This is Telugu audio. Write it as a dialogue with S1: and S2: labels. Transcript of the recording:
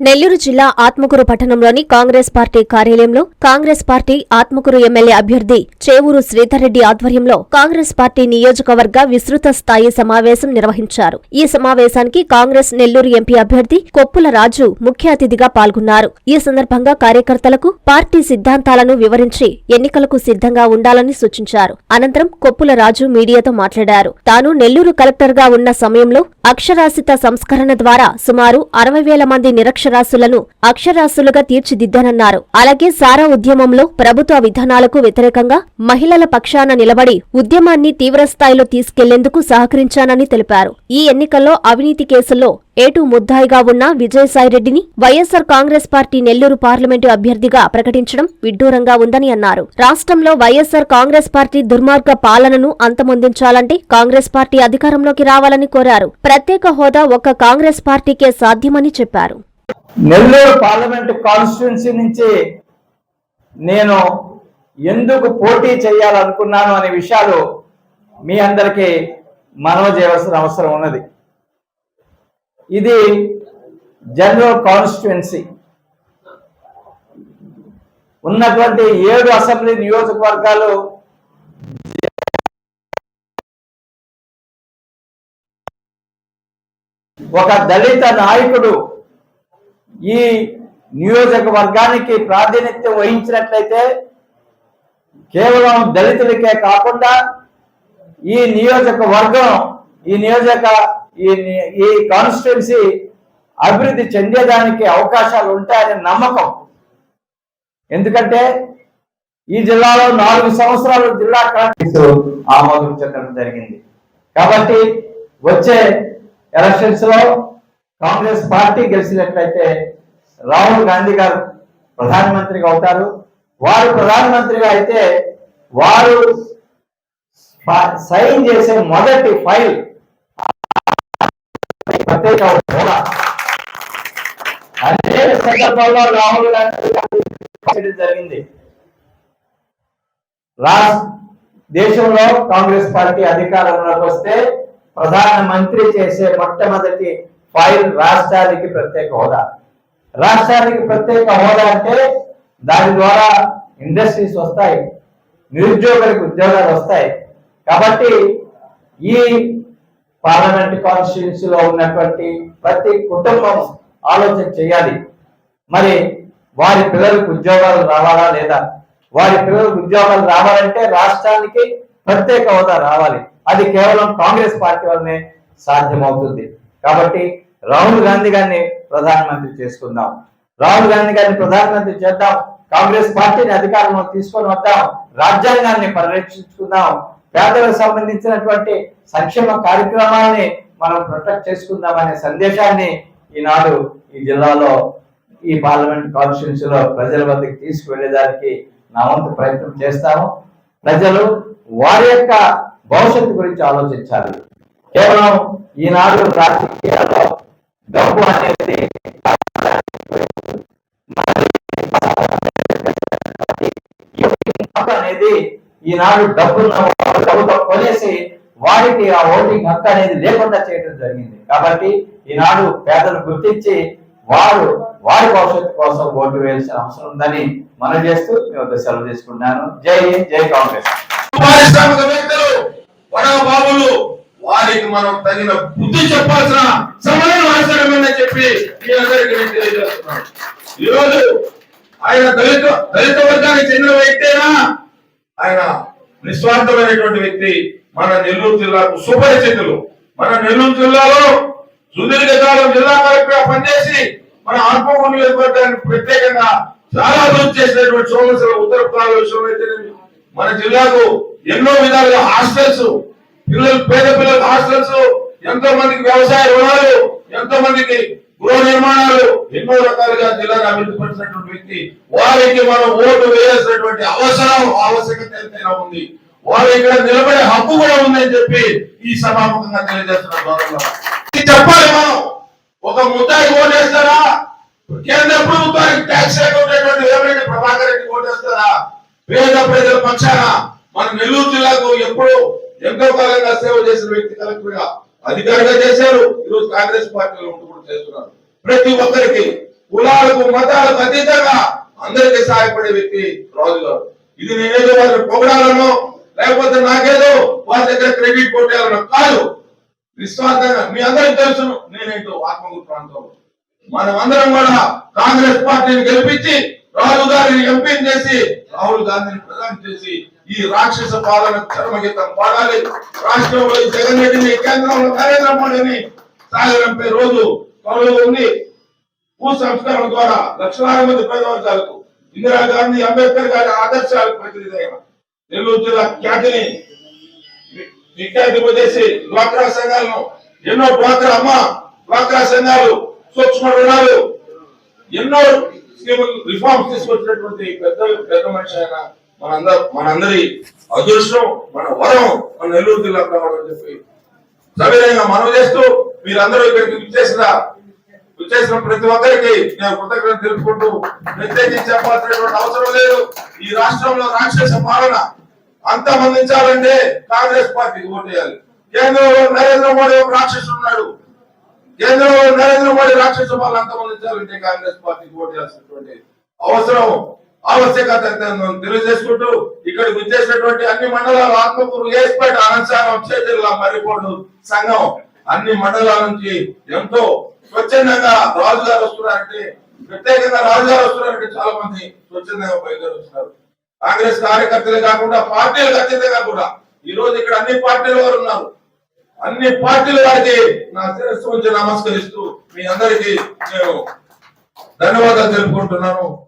S1: నెల్లూరు జిల్లా ఆత్మకూరు పట్టణంలోని కాంగ్రెస్ పార్టీ కార్యాలయంలో కాంగ్రెస్ పార్టీ ఆత్మకూరు ఎమ్మెల్యే అభ్యర్థి చేవూరు శ్రీధర్రెడ్డి ఆధ్వర్యంలో కాంగ్రెస్ పార్టీ నియోజకవర్గ విస్తృత స్థాయి సమావేశం నిర్వహించారు. ఈ సమావేశానికి కాంగ్రెస్ నెల్లూరు ఎంపీ అభ్యర్థి కొప్పుల రాజు ముఖ్య అతిథిగా పాల్గొన్నారు. ఈ సందర్భంగా కార్యకర్తలకు పార్టీ సిద్ధాంతాలను వివరించి ఎన్నికలకు సిద్ధంగా ఉండాలని సూచించారు. అనంతరం కొప్పుల రాజు మీడియాతో మాట్లాడారు. తాను నెల్లూరు కలెక్టర్గా ఉన్న సమయంలో అక్షరాస్యత సంస్కరణ ద్వారా సుమారు అరవై వేల మంది నిరక్ష నిరక్షరాస్యులను అక్షరాస్యులుగా తీర్చిదిద్దానన్నారు. అలాగే సారా ఉద్యమంలో ప్రభుత్వ విధానాలకు వ్యతిరేకంగా మహిళల పక్షాన నిలబడి ఉద్యమాన్ని తీవ్రస్థాయిలో తీసుకెళ్ళేందుకు సహకరించానని తెలిపారు. ఈ ఎన్నికల్లో అవినీతి కేసుల్లో ఏటూ ముద్దాయిగా ఉన్న విజయసాయిరెడ్డిని YSR Congress party Nellore parliament అభ్యర్థిగా ప్రకటించడం విడ్డూరంగా ఉందని అన్నారు. రాష్ట్రంలో వైఎస్సార్ కాంగ్రెస్ పార్టీ దుర్మార్గ పాలనను అంతమొందించాలంటే కాంగ్రెస్ పార్టీ అధికారంలోకి రావాలని కోరారు. ప్రత్యేక హోదా ఒక్క కాంగ్రెస్ పార్టీకే సాధ్యమని చెప్పారు.
S2: నెల్లూరు పార్లమెంట్ కాన్స్టిట్యున్సీ నుంచి నేను ఎందుకు పోటీ చేయాలనుకున్నాను అనే విషయాలు మీ అందరికీ మనవి చేయవలసిన అవసరం ఉన్నది. ఇది జనరల్ కాన్స్టిట్యున్సీ ఉన్నటువంటి ఏడు అసెంబ్లీ నియోజకవర్గాలు ఒక దళిత నాయకుడు ఈ నియోజకవర్గానికి ప్రాతినిధ్యం వహించినట్లయితే కేవలం దళితులకే కాకుండా ఈ నియోజకవర్గం ఈ నియోజక ఈ ఈ కాన్స్టిట్యున్సీ అభివృద్ధి చెందేదానికి అవకాశాలు ఉంటాయనే నమ్మకం. ఎందుకంటే ఈ జిల్లాలో నాలుగు సంవత్సరాలు జిల్లా కలెక్టర్ ఆమోదం చెందడం జరిగింది. కాబట్టి వచ్చే ఎలక్షన్స్లో కాంగ్రెస్ పార్టీ గెలిచినట్లయితే రాహుల్ గాంధీ గారు ప్రధానమంత్రిగా అవుతారు. వారు ప్రధానమంత్రిగా అయితే వారు సైన్ చేసే మొదటి ఫైల్ ప్రత్యేక అదే సందర్భంలో రాహుల్ గాంధీ జరిగింది. దేశంలో కాంగ్రెస్ పార్టీ అధికారంలోకి వస్తే ప్రధానమంత్రి చేసే మొట్టమొదటి ఫైల్ రాష్ట్రానికి ప్రత్యేక హోదా. రాష్ట్రానికి ప్రత్యేక హోదా అంటే దాని ద్వారా ఇండస్ట్రీస్ వస్తాయి నిరుద్యోగులకు ఉద్యోగాలు వస్తాయి. కాబట్టి ఈ పార్లమెంట్ కాన్స్టిట్యూన్సీలో ఉన్నటువంటి ప్రతి కుటుంబం ఆలోచన చేయాలి. మరి వారి పిల్లలకు ఉద్యోగాలు రావాలా లేదా? వారి పిల్లలకు ఉద్యోగాలు రావాలంటే రాష్ట్రానికి ప్రత్యేక హోదా రావాలి. అది కేవలం కాంగ్రెస్ పార్టీ వల్లనే సాధ్యమవుతుంది. కాబట్టి రాహుల్ గాంధీ గారిని ప్రధానమంత్రి చేసుకుందాం. రాహుల్ గాంధీ గారిని ప్రధానమంత్రి చేద్దాం. కాంగ్రెస్ పార్టీని అధికారంలో తీసుకొని వద్దాం. రాజ్యాంగాన్ని పరిరక్షించుకుందాం. పేదలకు సంబంధించినటువంటి సంక్షేమ కార్యక్రమాలని మనం ప్రొటెక్ట్ చేసుకుందాం అనే సందేశాన్ని ఈనాడు ఈ జిల్లాలో ఈ పార్లమెంట్ కాన్స్టిట్యున్సీలో ప్రజల వద్దకు తీసుకువెళ్ళేదానికి నా వంతు ప్రయత్నం చేస్తాము. ప్రజలు వారి యొక్క భవిష్యత్తు గురించి ఆలోచించాలి. కేవలం ఈనాడు రాజకీయాల్లో డబ్బు అనేది అనేది ఈనాడు డబ్బున్న డబ్బుతో కొనేసి వారికి ఆ ఓటింగ్ హక్కు అనేది లేకుండా చేయడం జరిగింది. కాబట్టి ఈనాడు పేదలు గుర్తించి వారు వారి భవిష్యత్తు కోసం ఓటు వేయాల్సిన అవసరం ఉందని మనం చేస్తూ మీ వద్ద సెలవు తీసుకుంటున్నాను. జై జై కాంగ్రెస్.
S3: పారిశ్రామికవేత్తలు వడా బాబులు వారికి మనం తగిన బుద్ధి చెప్పాల్సిన సమయం అవసరమని చెప్పి మీ అందరికీ నేను తెలియజేస్తున్నాను. ఈరోజు ఆయన దళిత దళిత వర్గానికి చెందిన వ్యక్తేనా? ఆయన నిస్వార్థమైనటువంటి వ్యక్తి మన నెల్లూరు జిల్లాకు సుపరిచితులు. మన నెల్లూరు జిల్లాలో సుదీర్ఘ కాలం జిల్లా కలెక్టర్ పనిచేసి మన ఆత్మకూరు నియోజకవర్గానికి ప్రత్యేకంగా చాలా అభివృద్ధి చేసినటువంటి సోమశిల ఉత్తర ప్రాంత విషయంలో మన జిల్లాకు ఎన్నో విధాలుగా హాస్టల్స్ పిల్లలు పేద పిల్లలకు హాస్టల్స్ ఎంతో మందికి వ్యవసాయ రుణాలు ఎంతో మందికి గృహ నిర్మాణాలు ఎన్నో రకాలుగా జిల్లాను అభివృద్ధి పరిచినటువంటి వ్యక్తి. వారికి మనం ఓటు వేయాల్సినటువంటి అవసరం ఆవశ్యకత ఎంతైనా ఉంది. వారు ఇక్కడ నిలబడే హక్కు కూడా ఉందని చెప్పి ఈ సభాముఖంగా తెలియజేస్తున్న గౌరవంలో చెప్పాలి మనం. ఒక ముద్దాయి ఓటేస్తారా? కేంద్ర ప్రభుత్వానికి ట్యాక్స్ కట్టేటువంటి వేమిరెడ్డి ప్రభాకర్ రెడ్డి ఓటేస్తారా? పేద ప్రజల పక్షాన మన నెల్లూరు జిల్లాకు ఎప్పుడు ఎంతో కాలంగా సేవ చేసిన వ్యక్తి కలెక్టర్గా అధికారిగా చేశారు. ఈరోజు కాంగ్రెస్ పార్టీలో ఉంటూ కూడా చేస్తున్నారు. ప్రతి ఒక్కరికి కులాలకు మతాలకు అతీతంగా అందరికీ సహాయపడే వ్యక్తి రాజు గారు. ఇది నేనేదో వాళ్ళని పొగడాలను లేకపోతే నాకేదో వాళ్ళ దగ్గర క్రెడిట్ కొట్టాలను కాదు. నిస్వార్థంగా మీ అందరికి తెలుసును నేనేంటో ఆత్మగురు ప్రాంతంలో మనం అందరం కూడా కాంగ్రెస్ పార్టీని గెలిపించి రాజు గారిని ఎంపీని చేసి రాహుల్ గాంధీని ప్రధాని చేసి ఈ రాక్షస పాలన చరమగీతం పాడాలి రాష్ట్రంలో జగన్ రెడ్డిని కేంద్రంలో నరేంద్ర మోడీని సాగరంపై రోజు త్వరలో ఉంది భూ సంస్కరణ ద్వారా లక్షలాది మంది పేదవర్గాలకు ఇందిరాగాంధీ అంబేద్కర్ గారి ఆదర్శాలకు ప్రతినిధి నెల్లూరు జిల్లా ఖ్యాతిని వి- విఖ్యాతింపజేసి డ్వాక్రా సంఘాలను ఎన్నో డ్వాక్రా అమ్మ డ్వాక్రా సంఘాలు సూక్ష్మ రుణాలు ఎన్నో స్కీములు రిఫార్మ్స్ తీసుకొచ్చినటువంటి పెద్ద పెద్ద మనిషి ఆయన మనందరి మనందరి అదృష్టం మన వరం మన నెల్లూరు జిల్లా కావడం చెప్పి సవినయంగా మనవి చేస్తూ మీరందరూ ఇక్కడికి విచ్చేసిన విచ్చేసిన ప్రతి ఒక్కరికి నేను కృతజ్ఞత తెలుపుకుంటూ ప్రత్యేకించి చెప్పాల్సినటువంటి అవసరం లేదు. ఈ రాష్ట్రంలో రాక్షస పాలన అంతమందించాలంటే కాంగ్రెస్ పార్టీకి ఓటేయాలి కేంద్రంలో నరేంద్ర మోడీ ఒక రాక్షసుడు ఉన్నాడు. కేంద్రంలో నరేంద్ర మోడీ రాక్షస పాలన అంతమందించాలంటే కాంగ్రెస్ పార్టీకి ఓటేయాల్సినటువంటి అవసరం ఆవశ్యకత తెలియజేసుకుంటూ ఇక్కడ వచ్చేసినటువంటి అన్ని మండలాలు ఆత్మకూరు ఏస్పేట అనంతసాగం చేతిల్లా మర్రిపోడు సంఘం అన్ని మండలాల నుంచి ఎంతో స్వచ్ఛందంగా రాజుగారు వస్తున్నారంటే ప్రత్యేకంగా రాజుగారు వస్తున్నారంటే చాలా మంది స్వచ్ఛందంగా బయలుదేరి వస్తున్నారు. కాంగ్రెస్ కార్యకర్తలే కాకుండా పార్టీలకు అతీతంగా కూడా ఈ రోజు ఇక్కడ అన్ని పార్టీల వారు ఉన్నారు. అన్ని పార్టీల వారికి నా శిరస్సు నుంచి నమస్కరిస్తూ మీ అందరికీ నేను ధన్యవాదాలు తెలుపుకుంటున్నాను.